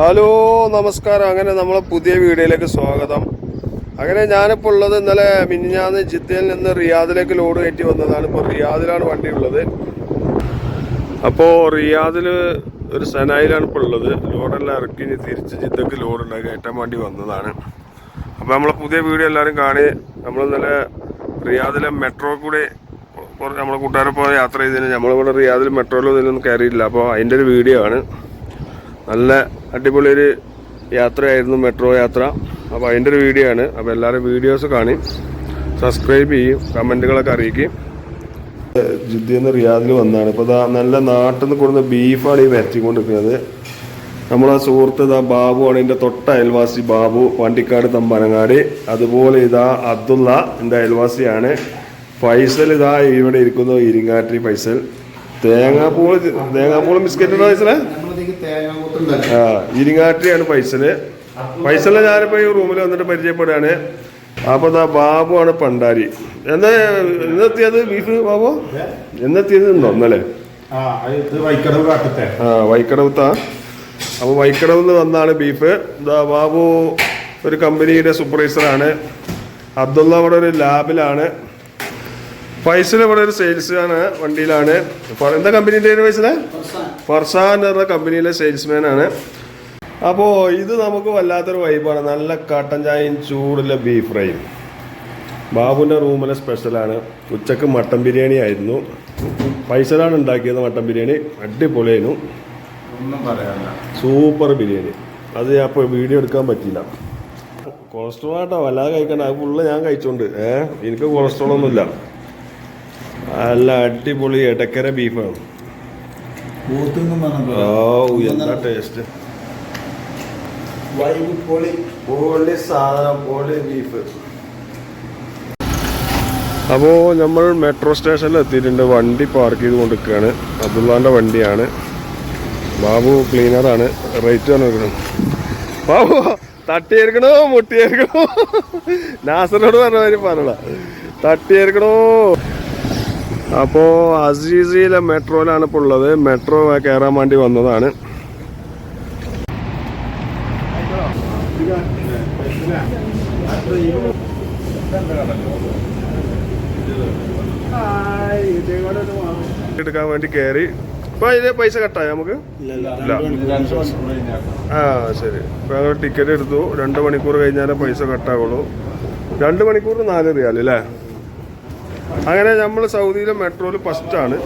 Hello നമസ്കാരം. അങ്ങനെ നമ്മളെ പുതിയ വീഡിയോയിലേക്ക് സ്വാഗതം. അങ്ങനെ ഞാനിപ്പോൾ ഉള്ളത് ഇന്നലെ മിനിഞ്ഞാന്ന് ജിദ്ദയിൽ നിന്ന് റിയാദിലേക്ക് ലോഡ് കയറ്റി വന്നതാണ്. ഇപ്പോൾ റിയാദിലാണ് വണ്ടി ഉള്ളത്. അപ്പോൾ റിയാദിൽ ഒരു സെനായിലാണ് ഇപ്പോൾ ഉള്ളത്. ലോഡെല്ലാം ഇറക്കി തിരിച്ച് ജിദ്ദക്ക് ലോഡ് ഉണ്ടായി കയറ്റാൻ വേണ്ടി വന്നതാണ്. അപ്പോൾ നമ്മളെ പുതിയ വീഡിയോ എല്ലാവരും കാണി. നമ്മൾ ഇന്നലെ റിയാദിലെ മെട്രോ കൂടെ നമ്മളെ കൂട്ടുകാരൊപ്പം യാത്ര ചെയ്തതിന് നമ്മളിവിടെ റിയാദിൽ മെട്രോയിൽ ഇതിലൊന്നും കയറിയില്ല അപ്പോൾ അതിന്റെ ഒരു വീഡിയോ ആണ്. നല്ല അടിപൊളി ഒരു യാത്രയായിരുന്നു മെട്രോ യാത്ര. അപ്പോൾ അതിന്റെ ഒരു വീഡിയോ ആണ്. അപ്പോൾ എല്ലാവരും വീഡിയോസ് കാണി. സബ്സ്ക്രൈബ് ചെയ്യും. കമന്റുകളൊക്കെ അറിയിക്കും. ജിദ്ദിന്ന് റിയാദിൽ വന്നതാണ് ഇപ്പോൾ ഇതാ നല്ല നാട്ടിൽ നിന്ന് കൊടുക്കുന്ന ബീഫാണ് ഈ വരച്ചിക്കൊണ്ടിരിക്കുന്നത് നമ്മളെ സുഹൃത്ത് ഇതാ ബാബു ആണ്. എന്റെ തൊട്ട അയൽവാസി ബാബു വണ്ടിക്കാട് തമ്പനങ്ങാടി. അതുപോലെ ഇതാ അബ്ദുള്ള എന്റെ അയൽവാസിയാണ്. ഫൈസൽ ഇതാ ഇവിടെ ഇരിക്കുന്നു. ഇരിങ്ങാട്ടി ഫൈസൽ. തേങ്ങാപ്പൂൾ തേങ്ങാപ്പൂളും ബിസ്ക്കറ്റ് ഉണ്ടോ ഫൈസലേ ഇരിങ്ങാട്ടിയാണ് ഫൈസൽ. ഫൈസലിനെ ഞാനിപ്പോ ഈ റൂമിൽ വന്നിട്ട് പരിചയപ്പെടുകയാണ്. അപ്പൊ ദാ ബാബു ആണ് പണ്ടാരി. എന്താ എന്നെത്തിയത് ബീഫ് ബാബു? എന്നെത്തിയത് ഉണ്ടോ ഇന്നലെ? ആ ആ വൈക്കടവത്താ അപ്പൊ വൈക്കടവ് നിന്ന് വന്നാണ് ബീഫ്. ദാ ബാബു ഒരു കമ്പനിയുടെ സൂപ്പർവൈസറാണ് അബ്ദുള്ള അവിടെ ഒരു ലാബിലാണ് ഫൈസൽ ഇവിടെ ഒരു സെയിൽസ് ആണ് വണ്ടിയിലാണ് എന്താ കമ്പനീന്റെ ഫൈസലെ ഫർസാൻ എന്ന് പറഞ്ഞ കമ്പനിയിലെ സെയിൽസ്മാൻ ആണ് അപ്പോൾ ഇത് നമുക്ക് വല്ലാത്തൊരു വൈബാണ് നല്ല കട്ടൻ ചായയും ചൂടുള്ള ബീഫ് ഫ്രൈയും ബാബുവിന്റെ റൂമിലെ സ്പെഷ്യലാണ് ഉച്ചയ്ക്ക് മട്ടൻ ബിരിയാണി ആയിരുന്നു. ഫൈസലാണ് ഉണ്ടാക്കിയത് മട്ടൻ ബിരിയാണി. അടിപൊളിയായിരുന്നു. ഒന്നും പറയാനില്ല. സൂപ്പർ ബിരിയാണി. അത് അപ്പോൾ വീഡിയോ എടുക്കാൻ പറ്റില്ല കൊളസ്ട്രോൾ ആട്ടോ വല്ലാതെ കഴിക്കണ്ട. അത് ഫുള്ള് ഞാൻ കഴിച്ചോണ്ട്. ഏഹ് എനിക്ക് കൊളസ്ട്രോൾ ഒന്നുമില്ല. നല്ല അടിപൊളി ഇടക്കര ബീഫാണ്. ഓ എന്താ ടേസ്റ്റ് പൊളി. സാധനം പൊളി ബീഫ്. അപ്പോൾ നമ്മൾ മെട്രോ സ്റ്റേഷനിൽ എത്തിയിട്ടുണ്ട്. വണ്ടി പാർക്ക് ചെയ്ത് കൊണ്ടിരിക്കുകയാണ്. അബ്ദുള്ളാന്റെ വണ്ടിയാണ്. ബാബു ക്ലീനറാണ് റേറ്റ് പറഞ്ഞു ബാബു തട്ടിയെടുക്കണോ മുട്ടിയെടുക്കണോ നാസറിനോട് പറഞ്ഞ കാര്യം പറഞ്ഞ തട്ടിയെടുക്കണോ അപ്പോ അസീസിയിലെ മെട്രോയിലാണ് ഇപ്പോൾ ഉള്ളത്. മെട്രോ കയറാൻ വേണ്ടി വന്നതാണ്. എടുക്കാൻ വേണ്ടി കയറി ഇപ്പൊ അതിന് പൈസ കട്ടായ നമുക്ക്? ആ ശരി. ഇപ്പൊ ഞങ്ങൾ ടിക്കറ്റ് എടുത്തു. രണ്ട് മണിക്കൂർ കഴിഞ്ഞാലേ പൈസ കട്ടാവുള്ളൂ. രണ്ട് മണിക്കൂർ നാല് റിയാൽ അല്ലേ? അങ്ങനെ നമ്മൾ സൗദിയിലെ മെട്രോയിൽ ഫസ്റ്റാണ്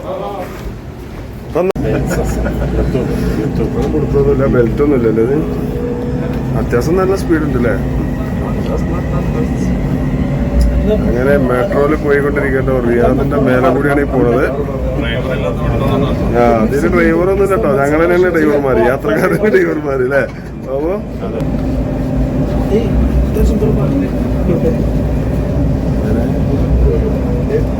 കൊടുത്തൊന്നുമില്ല ബെൽറ്റ് ഇത് അത്യാവശ്യം നല്ല സ്പീഡ് ഉണ്ടല്ലേ? അങ്ങനെ മെട്രോയിൽ പോയിക്കൊണ്ടിരിക്കട്ടോ റിയാദിന്റെ മേലെ കൂടിയാണ് ഈ പോണത്. ആ അതിന് ഡ്രൈവറൊന്നും കേട്ടോ ഞങ്ങൾ തന്നെ ഡ്രൈവർമാര് യാത്രക്കാരന്റെ ഡ്രൈവർമാര് അല്ലേ അപ്പോ ഇതിനെ കുറച്ച് കഴിഞ്ഞാൽ നീപ്പിപ്പിക്കാൻ കേട്ടോ വോയിസ് കൊടുക്കണേ വോയിസ് ഉണ്ടാവില്ല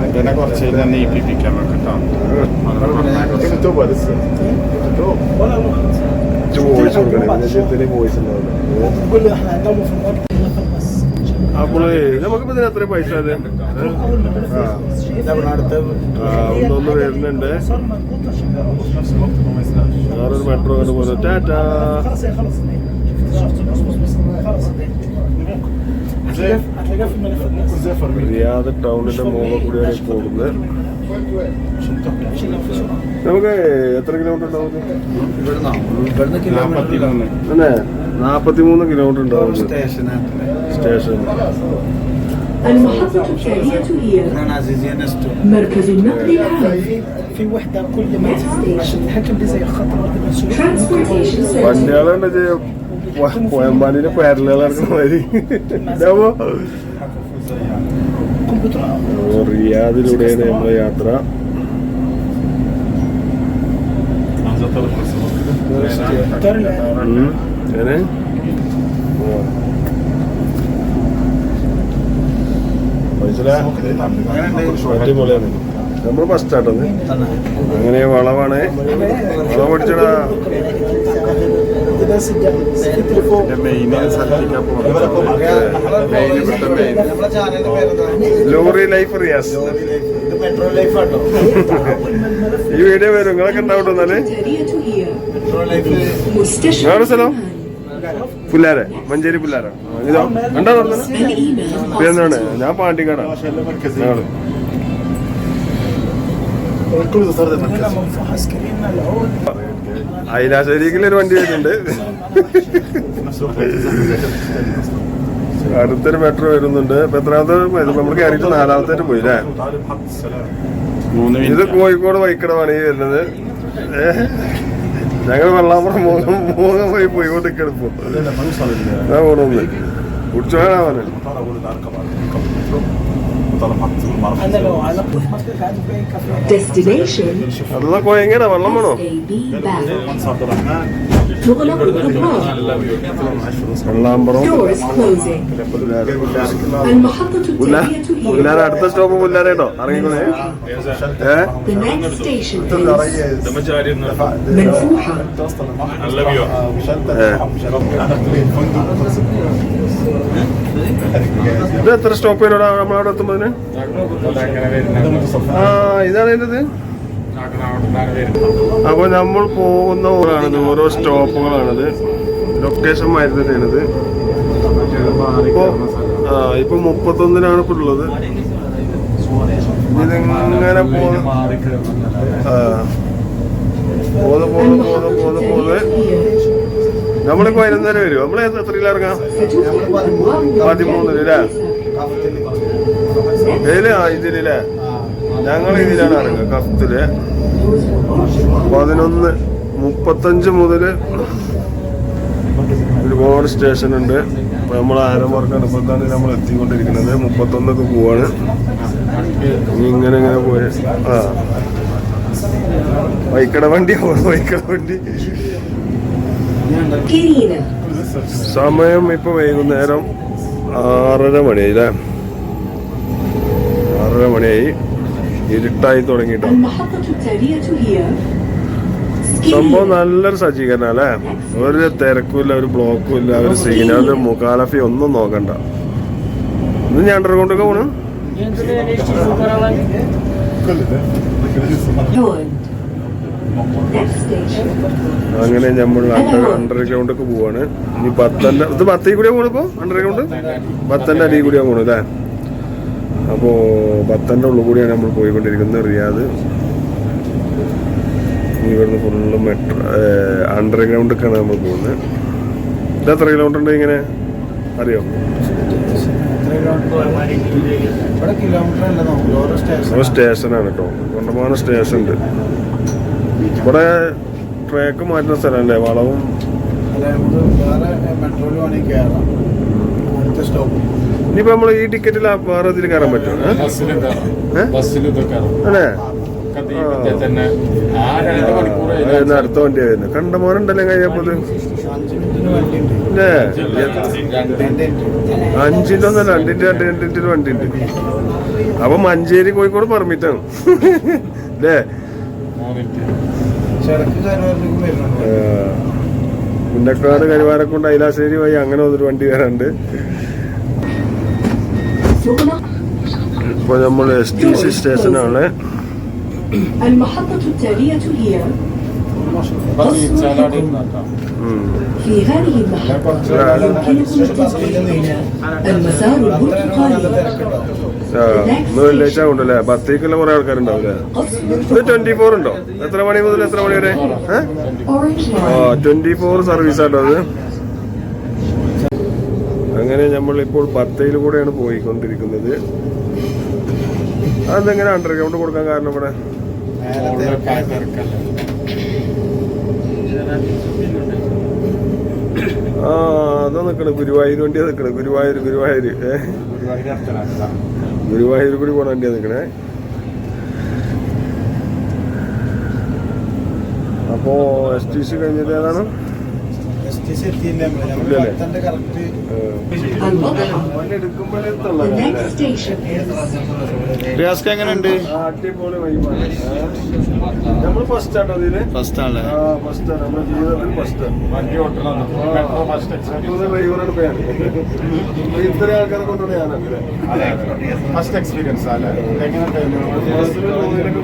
قول له احنا ندور في المركز بس അപ്പോളേ നമുക്കിപ്പോ ഇതിന് എത്ര പൈസ അത് ആ ആ, ഒന്നൊന്ന് വരുന്നുണ്ട് صار مضبوط عشان في نفس الوقت വേറൊരു മെട്രോ കണ്ട് പോലെ ടാറ്റാ خلاص هي خلص شفت الاصبص بس خلاص هتلاقيها هتلاقيها في الملفات റിയാദ് ടൗണിന്റെ മുകളിൽ കൂടിയാണ് ഈ പോകുന്നത് عشان لو في سرعه നമുക്ക് എത്ര കിലോമീറ്റർ ഉണ്ടാവും നാൽപ്പത്തി മൂന്ന് അല്ലേ നാപ്പത്തി മൂന്ന് കിലോമീറ്റർ ഉണ്ടാവും സ്റ്റേഷൻ المحطة التالية هي مركز النقل العام في وحده كل متر عشان نتحكم دي زي الخط اللي بنسوق Transportation Service വണ്ടികളുണ്ട് കോയമ്പാടിന്റെ പേരലുകൾ നടക്കുന്ന മാതിരി ഇതാവോ? كمبيوتر ഓ, റിയാദിലൂടെ നമ്മുടെ യാത്ര. അങ്ങനെ നമ്മൾ ഫസ്റ്റ് ആട്ടത് അങ്ങനെ വളവാണ്. വളവടിച്ചടാ ലോറി ലൈഫ് റിയാസ്. ഈ വീഡിയോ വരും നിങ്ങളൊക്കെ ഉണ്ടാവട്ടോ എന്നാൽ? സ്ഥലം? പുല്ലാര മഞ്ചേരി പുല്ലാര. ഇതോ കണ്ടോ പേരെന്താണ് ഞാൻ പാണ്ടിക്കാടാണ് അയിലാശേരിക്കുള്ളൊരു വണ്ടി വരുന്നുണ്ട്. അടുത്തൊരു മെട്രോ വരുന്നുണ്ട്. ഇപ്പൊ എത്രാമത്തെ നമ്മൾ കയറിയിട്ട് നാലാമത്തെ പോയി അല്ലേ ഇത് കോഴിക്കോട് വൈക്കടമാണ് ഈ വരുന്നത്. ഞങ്ങൾ വെള്ളാപ്പുറം മൂന്ന് മൂന്ന് പോയി പോയിക്കൊണ്ട് കിടപ്പോ ഓടുന്നു കുടിച്ചോളാണ് വെള്ളം എങ്ങനെ? വെള്ളം വേണോ? പുല്ലാര അടുത്ത സ്റ്റോപ്പ് പുല്ലാരേട്ടോ അറിയിക്കണേ ഇത് എത്ര സ്റ്റോപ്പ് നമ്മളവിടെ എത്തുമ്പോൾ ആ ഇതാണ് അതിന്റെത് അപ്പോൾ നമ്മൾ പോകുന്ന ഊരാണിത്. ഓരോ സ്റ്റോപ്പുകളാണിത്. ലൊക്കേഷൻ മാറ്റി തന്നെയാണിത്. ഇപ്പോൾ ആ ഇപ്പൊ മുപ്പത്തൊന്നിനാണ് ഇപ്പൊ ഉള്ളത്. ഇതെങ്ങനെ പോകുന്ന ആ. പോന്ന് പോന്ന് പോന്ന് പോന്ന് പോന്ന് നമ്മളിപ്പോ വരുന്നേരം വരും. നമ്മൾ എത്രയിലിറങ്ങാം പതിമൂന്നിന് അല്ലേ ഇതിലെ ഞങ്ങൾ ഇതിലാണ് ഇറങ്ങുക കഫത്തിൽ. പതിനൊന്ന് മുപ്പത്തഞ്ച് മുതൽ ഒരുപാട് സ്റ്റേഷൻ ഉണ്ട് ഇപ്പം നമ്മൾ ആരംഭക്കാണ് ഇപ്പം തന്നെ നമ്മൾ എത്തിക്കൊണ്ടിരിക്കുന്നത്. മുപ്പത്തൊന്നൊക്കെ പോവാണ്. ഇങ്ങനെ ഇങ്ങനെ പോയ ആ. വൈക്കട വണ്ടി വൈക്കട വണ്ടി. സമയം ഇപ്പൊ വൈകുന്നേരം ആറര മണിയായില്ലേ ഒമ്പത് മണിയായി. ഇരുട്ടായി തുടങ്ങിട്ടോ. സംഭവം നല്ലൊരു സജ്ജീകരണം അല്ലെ ഒരു തിരക്കുമില്ല ഒരു ബ്ലോക്കും ഇല്ല ഒരു സീന ഒരു മുഖാലഫി ഒന്നും നോക്കണ്ട. ഇത് ഞാൻ കൊണ്ടൊക്കെ പോണു. അങ്ങനെ നമ്മൾ അണ്ടർഗ്രൗണ്ടൊക്കെ പോവാണ്. ഇനി പത്തന്റെ ഇത് പത്തേ കൂടിയാ പോണിപ്പോ അണ്ടർഗ്രൗണ്ട് പത്തന്റെ അടിയിൽ കൂടിയാ പോണു അല്ലേ? അപ്പോ പത്തന്റെ ഉള്ളിൽ കൂടിയാണ് നമ്മൾ പോയിക്കൊണ്ടിരിക്കുന്നത് റിയാദ്. ഇവിടുന്ന് ഫുള്ള് മെട്രോ അണ്ടർഗ്രൗണ്ടൊക്കെയാണ് നമ്മൾ പോകുന്നത്. ഇത് എത്ര കിലോമീറ്റർ ഉണ്ട് ഇങ്ങനെ? അറിയോ? സ്റ്റേഷനാണ് കേട്ടോ. കൊണ്ടമാനം സ്റ്റേഷൻ ഉണ്ട്. ഇവിടെ ട്രാക്ക് മാറ്റുന്ന സ്ഥലമല്ലേ വളവും മെട്രോയിൽ വേണമെങ്കിൽ കയറാം സ്റ്റോപ്പ്. ഇനിയിപ്പോ നമ്മൾ ഈ ടിക്കറ്റിൽ വേറെ ഇതിൽ കയറാൻ പറ്റും അല്ലേ? അടുത്ത വണ്ടി ആയിരുന്നു കണ്ടമാനുണ്ടല്ലേ കഴിഞ്ഞപ്പോ ഇത് അഞ്ച് മിനിറ്റിന് വണ്ടി ഉണ്ട് അല്ലേ രണ്ട് രണ്ട് മിനിറ്റ് അഞ്ചിന്റെ ഒന്നല്ല രണ്ടിന്റെ രണ്ട് രണ്ടിന്റെ വണ്ടി ഉണ്ട്. അപ്പൊ മഞ്ചേരി കോഴിക്കോട് പെർമിറ്റ് ആണ്. അല്ലേ? കരുവാരിലേക്കും കരുവാരക്കുണ്ട് ഐലാശ്ശേരി വഴി അങ്ങനെ ഒരു വണ്ടി വരാണ്ട് تغلق ഇപ്പൊ നമ്മൾ എസ് ടി സി സ്റ്റേഷനാണ് المحطة التالية هي قصر ചാലാടി الحكومة. في هذه المحطة يمكنكم التوجه إلى المسار البرتقالي ഇന്ന് വെള്ളിയാഴ്ച ഉണ്ടല്ലേ പത്തേക്കുള്ള കുറെ ആൾക്കാരുണ്ടാവില്ലേ قصر ഇത് ട്വന്റി ഫോർ ഉണ്ടോ എത്ര മണി മുതൽ എത്ര മണി വരെ ഏഹ് Orange ആ Line twenty four service auto അത് അങ്ങനെ നമ്മൾ ഇപ്പോൾ പത്തയിൽ കൂടെയാണ് പോയിക്കൊണ്ടിരിക്കുന്നത്. അതെങ്ങനെ അണ്ടർഗ്രൗണ്ട് കൊടുക്കാൻ കാരണം ഇവിടെ? ആ അതാ നിക്കണ്. ഗുരുവായൂർ വണ്ടിയാ നിക്കണ്. ഗുരുവായൂർ ഗുരുവായൂർ. ഗുരുവായൂർ കൂടി പോണ വണ്ടിയാ നിക്കണേ. അപ്പോ എസ് ടി സി കഴിഞ്ഞത് ഏതാണ്? പ്രത്യേകിച്ച് എത്തിയില്ല നമ്മൾ പത്തണ്ട് കറക്റ്റ് റിയാസ്ക എങ്ങനെയുണ്ട്? അടിപൊളി വൈബാണ് നമ്മൾ ഫസ്റ്റ് ആട്ടോ ഇതിൽ ഫസ്റ്റ് ആണ്. ഫസ്റ്റ് ആണ്. നമ്മുടെ ജീവിതത്തിൽ ഫസ്റ്റ് വണ്ടി ഓട്ടണം ഡ്രൈവറാണ് പേര് ഇത്രയും ആൾക്കാരെ കൊണ്ടുപോയി ഞാനങ്ങനെ ഫസ്റ്റ് എക്സ്പീരിയൻസ് അല്ലേ? എങ്ങനെ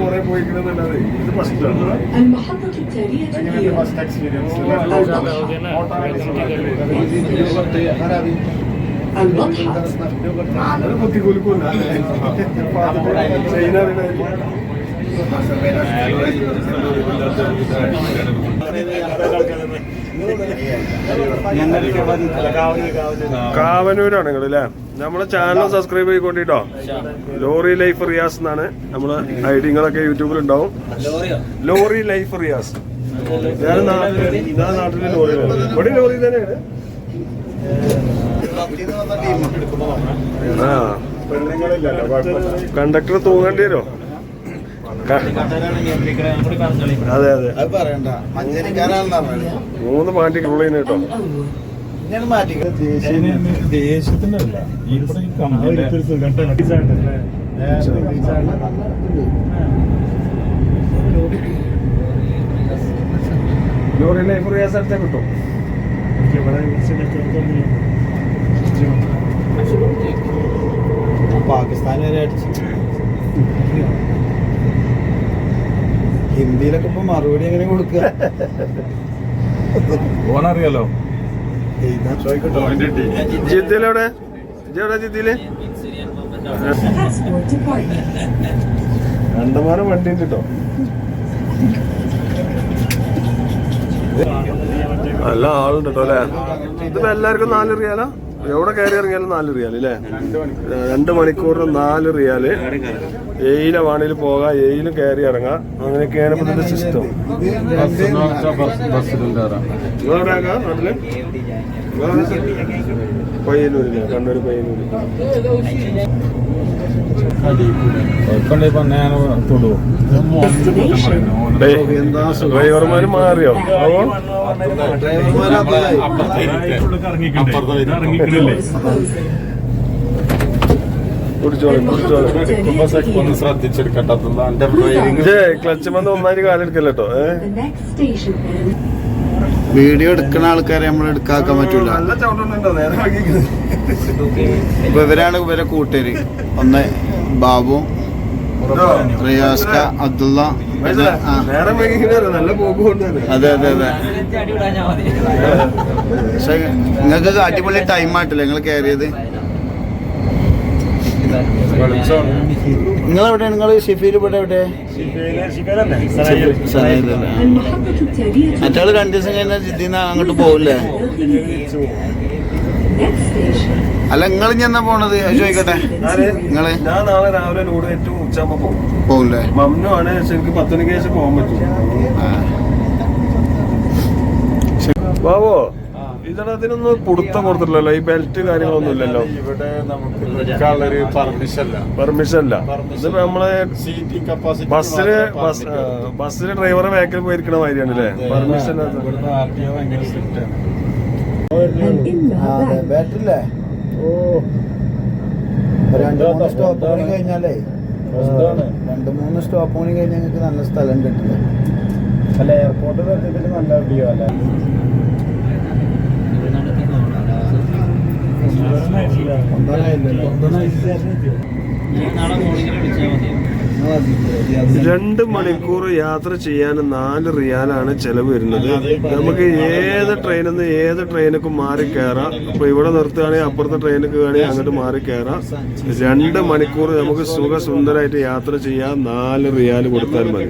കുറെ പോയിക്കണമെന്നല്ലാതെ ഇത് ഫസ്റ്റ് ആണ്. എങ്ങനെയുണ്ട് ഫസ്റ്റ് എക്സ്പീരിയൻസ് കാവനൂരാണ് നിങ്ങളല്ലേ നമ്മളെ ചാനൽ സബ്സ്ക്രൈബ് ചെയ്തോണ്ടിട്ടോ. ലോറി ലൈഫ് റിയാസ് എന്നാണ് നമ്മൾ ഐഡിങ്ങളൊക്കെ യൂട്യൂബിൽ ഉണ്ടാവും ലോറി ലൈഫ് റിയാസ്. ഞാൻ നാട്ടിൽ ഞാൻ നാട്ടിൽ ലോറി ഇവിടെ ലോറി തന്നെയാണ്. ആ. കണ്ടക്ടർ തൂങ്ങേണ്ടി വരുമോ? അതെ അതെ. മൂന്ന് പാണ്ടി കൺട്രോൾ ചെയ്യുന്ന കേട്ടോ. ദേശത്തിന്റെ അല്ല ഇവിടെ ഈ കമ്പനി ലോറി ലൈഫ് റിയാസ് അടുത്തേ കിട്ടും പാകിസ്ഥാൻ വരെ അടിച്ചു. ഹിന്ദിയിലൊക്കെ ഇപ്പൊ മറുപടി എങ്ങനെ കൊടുക്കുക? ഓണറിയാലോ? ജിദ്ദയിൽ Passport Department. കണ്ടമാനം വണ്ടി ഉണ്ട് കേട്ടോ നല്ല ആളുണ്ട് കേട്ടോ അല്ലേ? ഇതിപ്പോ എല്ലാവർക്കും നാല് റിയാലാ? എവിടെ കയറി ഇറങ്ങിയാലും നാല് റിയാലല്ലേ രണ്ട് മണിക്കൂറിന് നാല് റിയാൽ. ഏയില വാണിയിൽ പോകാം എയിലും കയറി ഇറങ്ങാം. അങ്ങനെയൊക്കെയാണ് ഇപ്പൊ ഇതിന്റെ സിസ്റ്റം നിങ്ങളെവിടെ നാട്ടിൽ പയ്യന്നൂരില്ലേ പയ്യന്നൂര്. ഡ്രൈവർമാര് മാറിയോ അപ്പോ ഡ്രൈവർമാരെ ഒന്ന് എന്റെ ക്ലച്ച് ഒന്നായിട്ട് കാലെടുക്കല്ലോ കേട്ടോ വീഡിയോ എടുക്കുന്ന ആൾക്കാരെ നമ്മൾ എടുക്കാക്കാൻ പറ്റൂല. ഇപ്പൊ ഇവരാണ് ഇവരെ കൂട്ടുകാര് ഒന്ന് ബാബു? റിയാസ്ക അബ്ദുള്ള അതെ അതെ അതെ. പക്ഷെ നിങ്ങൾക്ക് അടിപൊളി ടൈം ആയിട്ടില്ല? നിങ്ങൾ കയറിയത് നിങ്ങൾ എവിടെയാണ് നിങ്ങൾ ഷിഫീൽ ഇവിടെ എവിടെ? മറ്റാൾ രണ്ടു ദിവസം കഴിഞ്ഞാൽ ജിദ്ദീന്ന് അങ്ങോട്ട് പോകില്ലേ അല്ല നിങ്ങൾ ഇനി എന്നാ പോണത്? ചോദിക്കട്ടെ. നിങ്ങൾ? ഞാൻ നാളെ രാവിലെ ലോഡ് ഏറ്റവും ഉച്ചാകുമ്പോ പോകും പോകില്ലേ മമ്മു ആണ് എനിക്ക് പത്ത് മണിക്ക് ശേഷം പോകാൻ പറ്റും. ബാബോ ഇതിനൊന്നും കൊടുത്ത കൊടുത്തിട്ടില്ലല്ലോ ഈ ബെൽറ്റ് കാര്യങ്ങളൊന്നും ഇല്ലല്ലോ. ഇവിടെ നമുക്ക് പെർമിഷൻ പെർമിഷൻ ഇതിപ്പോ നമ്മളെ ബസ്സിൽ ബസ്സിൽ ഡ്രൈവറെ ബാക്കിൽ പോയിരിക്കണ മാതിരിയാണ് അല്ലേ പെർമിഷൻ ഓ. രണ്ട് മൂന്ന് സ്റ്റോപ്പ് കഴിഞ്ഞാലേ. രണ്ട് മൂന്ന് സ്റ്റോപ്പ് കഴിഞ്ഞാൽ ഞങ്ങൾക്ക് നല്ല സ്ഥലം കിട്ടില്ല അല്ല എയർപോർട്ട് നല്ല വ്യൂ അല്ലേ? നാളെ മോർണിംഗിൽ വിളിച്ചാൽ മതി. രണ്ട് മണിക്കൂർ യാത്ര ചെയ്യാൻ നാല് റിയാലാണ് ചെലവ് വരുന്നത്. നമുക്ക് ഏത് ട്രെയിനിൽ നിന്ന് ഏത് ട്രെയിനൊക്കെ മാറി കയറാം. അപ്പൊ ഇവിടെ നിർത്തുകയാണെങ്കിൽ അപ്പുറത്തെ ട്രെയിനൊക്കെ വേണമെങ്കിൽ അങ്ങോട്ട് മാറി കയറാം. രണ്ട് മണിക്കൂർ നമുക്ക് സുഖസുന്ദരമായിട്ട് യാത്ര ചെയ്യാൻ നാല് റിയാൽ കൊടുത്താൽ മതി.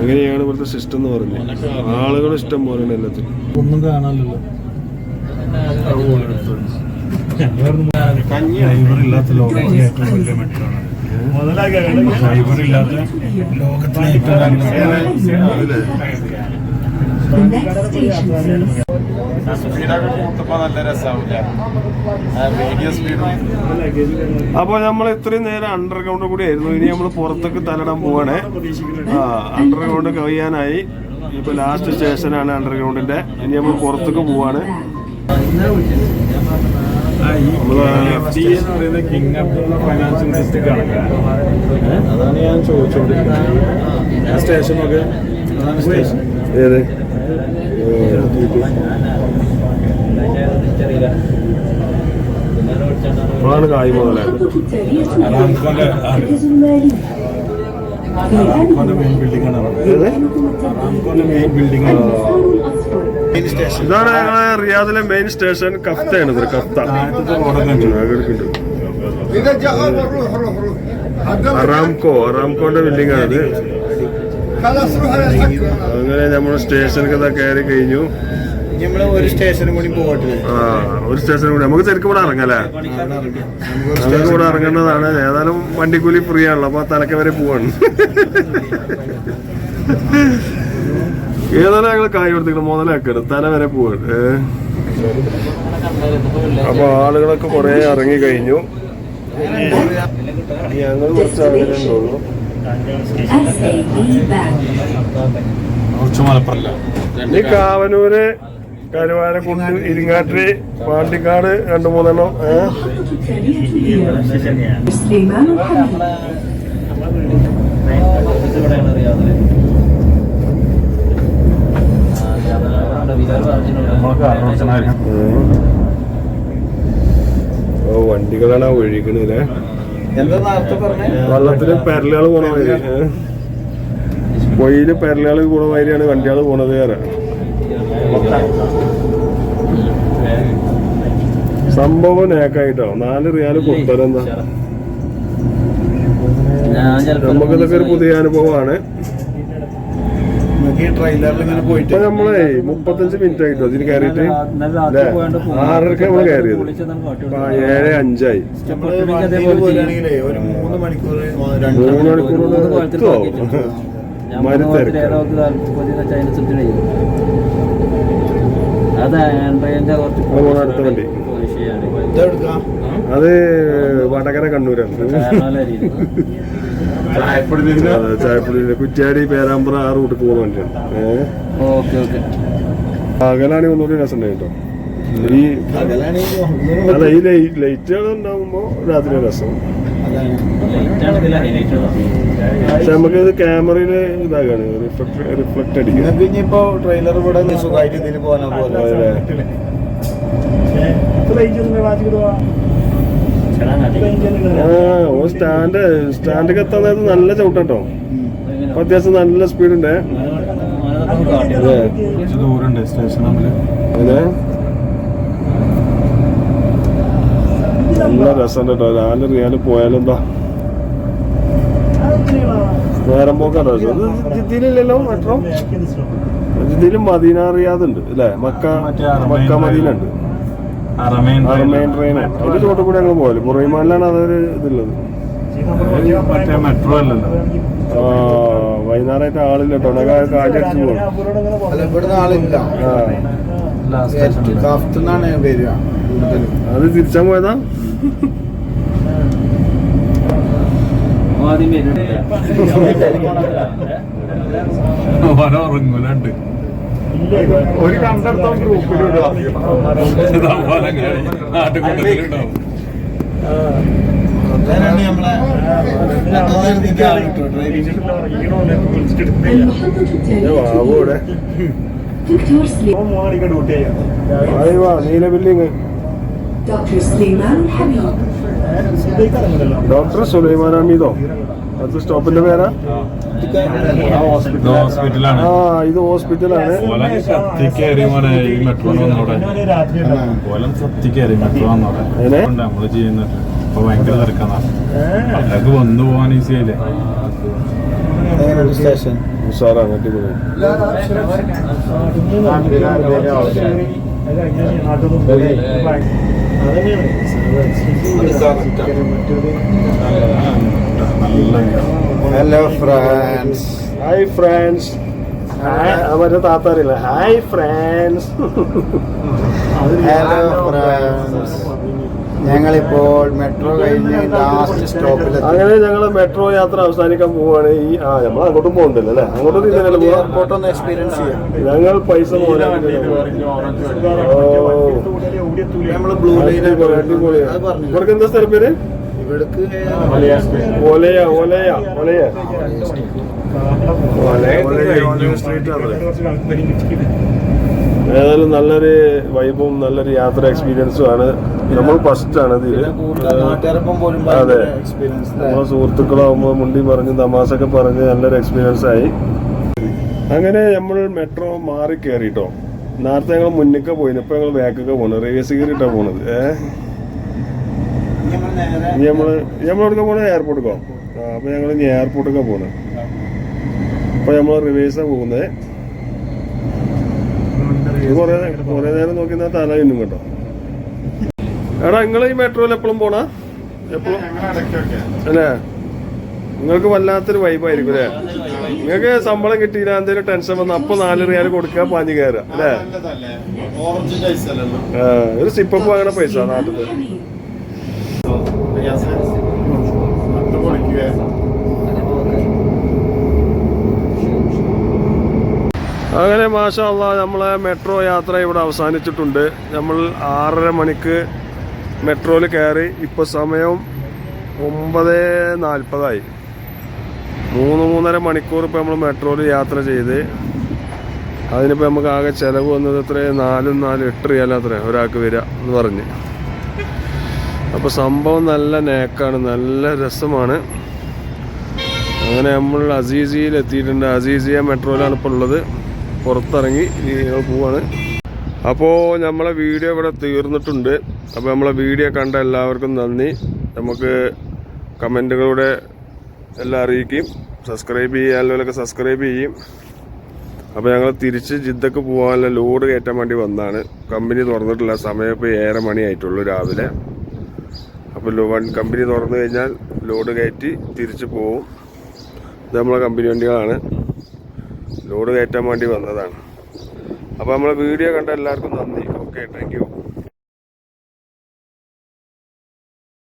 അങ്ങനെയാണ് ഇവിടുത്തെ സിസ്റ്റം എന്ന് പറഞ്ഞത്. ആളുകൾ ഇഷ്ടം പോലെയാണ് എല്ലാത്തിനും. ഒന്നും കാണാനല്ലോ നല്ല രസമാവില്ല മീഡിയം സ്പീഡ് അപ്പൊ നമ്മൾ ഇത്രയും നേരം അണ്ടർഗ്രൗണ്ട് കൂടി ആയിരുന്നു. ഇനി നമ്മൾ പുറത്തേക്ക് തലടാൻ പോവാണേ. ആ അണ്ടർഗ്രൗണ്ട് കഴിയാനായി ഇപ്പൊ ലാസ്റ്റ് സ്റ്റേഷനാണ് അണ്ടർഗ്രൗണ്ടിന്റെ ഇനി നമ്മൾ പുറത്തേക്ക് പോവാണ്. അതാണ് ഞാൻ ചോദിച്ചോണ്ടിരിക്കുന്നത് സ്റ്റേഷനൊക്കെ അതാണ് സ്റ്റേഷൻ ഏത്? ആണ് കായ് മുതലേ മെയിൻ ബിൽഡിംഗ് ആണ്. മെയിൻ ബിൽഡിംഗ് ആണ്. ഇതാണ് ഞങ്ങളെ റിയാദിലെ മെയിൻ സ്റ്റേഷൻ കഫ്തയാണ് ഇത് കഫ്ത. അറാംകോ അറാംകോന്റെ ബിൽഡിംഗ് ആണ് അങ്ങനെ നമ്മൾ സ്റ്റേഷനിൽ ഇതാ കയറി കഴിഞ്ഞു. ഒരു കൂടി സ്റ്റേഷൻ കൂടി. നമുക്ക് ശരിക്കും ഇവിടെ ഇറങ്ങല്ലേ നമുക്ക് ഇവിടെ ഇറങ്ങേണ്ടതാണ്. ഏതായാലും വണ്ടിക്കൂലി ഫ്രീ ആണല്ലോ. അപ്പൊ തലക്ക വരെ പോവാണ്. ഏതായാലും ഞങ്ങൾ കായ് കൊടുത്തിട്ട് മുതലാക്കരുത് തല വരെ പോവാണ്. അപ്പൊ ആളുകളൊക്കെ കുറെ ഇറങ്ങി കഴിഞ്ഞു. ഞങ്ങൾ കുറച്ച് ആളുകളെ ഉള്ളൂ. SAB Bank. കുറച്ച് മലപ്പുറല്ല ഈ കാവനൂര് കരുവാരക്കുണ്ട് ഇരിങ്ങാട്ടിരി പാണ്ടിക്കാട് രണ്ടു മൂന്നെണ്ണം. ഏഹ് ഓ വണ്ടികളാണ് ആ പറഞ്ഞേ? വെള്ളത്തിൽ പെരലുകൾ പോണ ഏ? പൊയിൽ പെരലുകൾ പോണ മാതിരിയാണ് വണ്ടികൾ പോണത് വേറെ സംഭവം നേക്കായിട്ടോ? നാല് റിയാൽ കൊടുത്തരെന്താ നമുക്കിതൊക്കെ ഒരു പുതിയ അനുഭവമാണ്. ഈ ട്രെയിലറിൽ ഇങ്ങനെ പോയിട്ട്. ഇപ്പൊ നമ്മളെ മുപ്പത്തഞ്ച് മിനിറ്റ് ആയിട്ടോ ഇതിന് കയറിയിട്ട്? ആറരക്ക് നമ്മൾ കയറിയത്. ഏഴ് അഞ്ചായി. ഒരു മൂന്ന് മണിക്കൂർ മൂന്ന് മണിക്കൂർ അത് വടകര കണ്ണൂരാണ്. അതെ, ചായപ്പൊടിയിലെ കുറ്റ്യാടി പേരാമ്പ്ര ആ റൂട്ടിൽ പോകുന്ന വണ്ടിയാണ് അകലാണി ഓക്കെ ഓക്കെ. പകലാണെങ്കിൽ ഒന്നുകൂടി രസം കേട്ടോ. ഈ അല്ല ഈ ലൈറ്റ് ലൈറ്റുകൾ ഉണ്ടാകുമ്പോ രാത്രി രസം. പക്ഷെ നമുക്ക് ഇത് ക്യാമറയിൽ ഇതാകാണ്. റിഫ്ലക്ട് അടിക്കും. ഇനിയിപ്പോ ട്രെയിലർ ഇവിടെ സുഖമായിട്ട് ഇതിൽ പോകാനാ പോലെ. ആ ഓ സ്റ്റാൻഡ് സ്റ്റാൻഡൊക്കെ എത്താൻ നേരത്ത് നല്ല ചവിട്ടോ അപ്പൊ അത്യാവശ്യം നല്ല സ്പീഡ് ഉണ്ട്. സ്റ്റേഷൻ അതെ. നല്ല രസം കേട്ടോ. രാവിലെ റിയാൽ പോയാലെന്താ നേരം പോക്കാട്ടോ. ജിദ്ദിയിലില്ലല്ലോ മെട്രോ ജിദ്ദിയിലും മദീന റിയാദ് ഉണ്ട് അല്ലേ? മക്ക മക്ക മദീന ഉണ്ട് മെയിൻ ട്രെയിൻ അതിന്റെ ചോട്ട് കൂടെ ഞങ്ങൾ പോയാലും അതൊരു ഇതുള്ളത്. മറ്റേ മെട്രോ അല്ലല്ലോ. ആ വൈകുന്നേരമായിട്ട് ആളില്ല കേട്ടോ. കാറ്റടിച്ച് പോകും അത് തിരിച്ചാൻ പോയതാ? ഓരോ ഉറങ്ങൂലുണ്ട്. ഒരു കണ്ടെടുത്ത ഗ്രൂപ്പിലൂടെ നീല doctor Sulaiman Habib doctor Sulaiman ഹമീദോ അത് സ്റ്റോപ്പിന്റെ പേരാ ഹോസ്പിറ്റലാണ് ആ ഇത് ഹോസ്പിറ്റലാണ് നമ്മൾ ചെയ്യുന്നത് ഉഷാറാണ് അടിപൊളി ഹലോ ഫ്രാൻസ് ഹായ് ഫ്രണ്ട്സ് മറ്റേ താത്താറില്ല ഹായ് ഫ്രണ്ട്സ് ഹലോ ഫ്രാൻസ് ഞങ്ങളിപ്പോൾ മെട്രോ കഴിഞ്ഞ് ലാസ്റ്റ് സ്റ്റോപ്പിൽ അങ്ങനെ ഞങ്ങൾ മെട്രോ യാത്ര അവസാനിക്കാൻ പോവാണ്. ഈ ആ നമ്മൾ അങ്ങോട്ടും പോകുന്നുണ്ടല്ലോ അല്ലേ? അങ്ങോട്ടും ഇന്നലെ പോവാ. എയർപോർട്ട് ഒന്ന് എക്സ്പീരിയൻസ് ചെയ്യാം. ഞങ്ങൾ പൈസ ഇവർക്ക് എന്താ സ്ഥലം പേര്? ഇവിടെ ഓലയ ഓലയ ഓലയ സ്ട്രീറ്റ് ആണ് ഏതായാലും നല്ലൊരു വൈബും നല്ലൊരു യാത്ര എക്സ്പീരിയൻസും ആണ്. നമ്മൾ ഫസ്റ്റ് ആണ് ഇതിൽ. അതെ. നമ്മളെ സുഹൃത്തുക്കളാവുമ്പോൾ മുണ്ടി പറഞ്ഞ് തമാശൊക്കെ പറഞ്ഞ് നല്ലൊരു എക്സ്പീരിയൻസ് ആയി. അങ്ങനെ നമ്മൾ മെട്രോ മാറി കയറിട്ടോ നേരത്തെ ഞങ്ങൾ മുന്നിക്ക പോയിന്. ഇപ്പൊ ഞങ്ങൾ ബാക്കൊക്കെ പോണത്. റേസ് കയറിയിട്ടാ പോണത് ഏഹ് നമ്മൾ നമ്മളെവിടെ പോണത് എയർപോർട്ടിക്കോ അപ്പൊ ഞങ്ങൾ ഇനി എയർപോർട്ടൊക്കെ പോണത് അപ്പൊ നമ്മൾ റിവേഴ്സാ പോകുന്നത്. കൊറേ കൊറേ നേരം നോക്കി നിന്നാ തല ഇന്നും കേട്ടോ. എടാ നിങ്ങൾ ഈ മെട്രോയിൽ എപ്പോഴും പോണ? എപ്പോഴും അല്ലേ? നിങ്ങൾക്ക് വല്ലാത്തൊരു വൈബായിരിക്കും അല്ലേ? നിങ്ങൾക്ക് ശമ്പളം കിട്ടിയില്ല എന്തെങ്കിലും ടെൻഷൻ വന്ന അപ്പൊ നാല് റിയാൽ കൊടുക്കുക പാഞ്ഞു കയറുക അല്ലേ? ഒരു സിപ്പപ്പ് വാങ്ങണ പൈസ നാട്ടിൽ അങ്ങനെ മാഷാ അള്ളാ നമ്മളെ മെട്രോ യാത്ര ഇവിടെ അവസാനിച്ചിട്ടുണ്ട്. നമ്മൾ ആറര മണിക്ക് മെട്രോയിൽ കയറി. ഇപ്പോൾ സമയം ഒമ്പത് നാൽപ്പതായി. മൂന്ന് മൂന്നര മണിക്കൂർ ഇപ്പോൾ നമ്മൾ മെട്രോയിൽ യാത്ര ചെയ്ത്. അതിനിപ്പോൾ നമുക്ക് ആകെ ചിലവ് വന്നത് എത്ര നാലും നാലും എട്ട് റിയാൽ അത്ര ഒരാൾക്ക് വരിക എന്ന് പറഞ്ഞ്. അപ്പോൾ സംഭവം നല്ല നേക്കാണ് നല്ല രസമാണ്. അങ്ങനെ നമ്മൾ അസീസിയിൽ എത്തിയിട്ടുണ്ട്. അസീസിയ മെട്രോയിലാണ് ഇപ്പോൾ ഉള്ളത്. പുറത്തിറങ്ങി ഞങ്ങൾ പോവാണ്. അപ്പോൾ നമ്മളെ വീഡിയോ ഇവിടെ തീർന്നിട്ടുണ്ട്. അപ്പോൾ നമ്മളെ വീഡിയോ കണ്ട എല്ലാവർക്കും നന്ദി. നമുക്ക് കമന്റുകളുടെ എല്ലാം അറിയിക്കും. സബ്സ്ക്രൈബ് ചെയ്യാനുള്ളവരൊക്കെ സബ്സ്ക്രൈബ് ചെയ്യും. അപ്പോൾ ഞങ്ങൾ തിരിച്ച് ജിദ്ദക്ക് പോകാനുള്ള ലോഡ് കയറ്റാൻ വേണ്ടി വന്നതാണ് കമ്പനി തുറന്നിട്ടില്ല. സമയം ഇപ്പോൾ ഏഴര മണി ആയിട്ടുള്ളൂ രാവിലെ അപ്പോൾ വൺ കമ്പനി തുറന്നു കഴിഞ്ഞാൽ ലോഡ് കയറ്റി തിരിച്ച് പോവും. ഇത് നമ്മളെ കമ്പനി വണ്ടികളാണ്. ലോഡ് കയറ്റാൻ വേണ്ടി വന്നതാണ്. അപ്പോൾ നമ്മളെ വീഡിയോ കണ്ട എല്ലാവർക്കും നന്ദി. Okay thank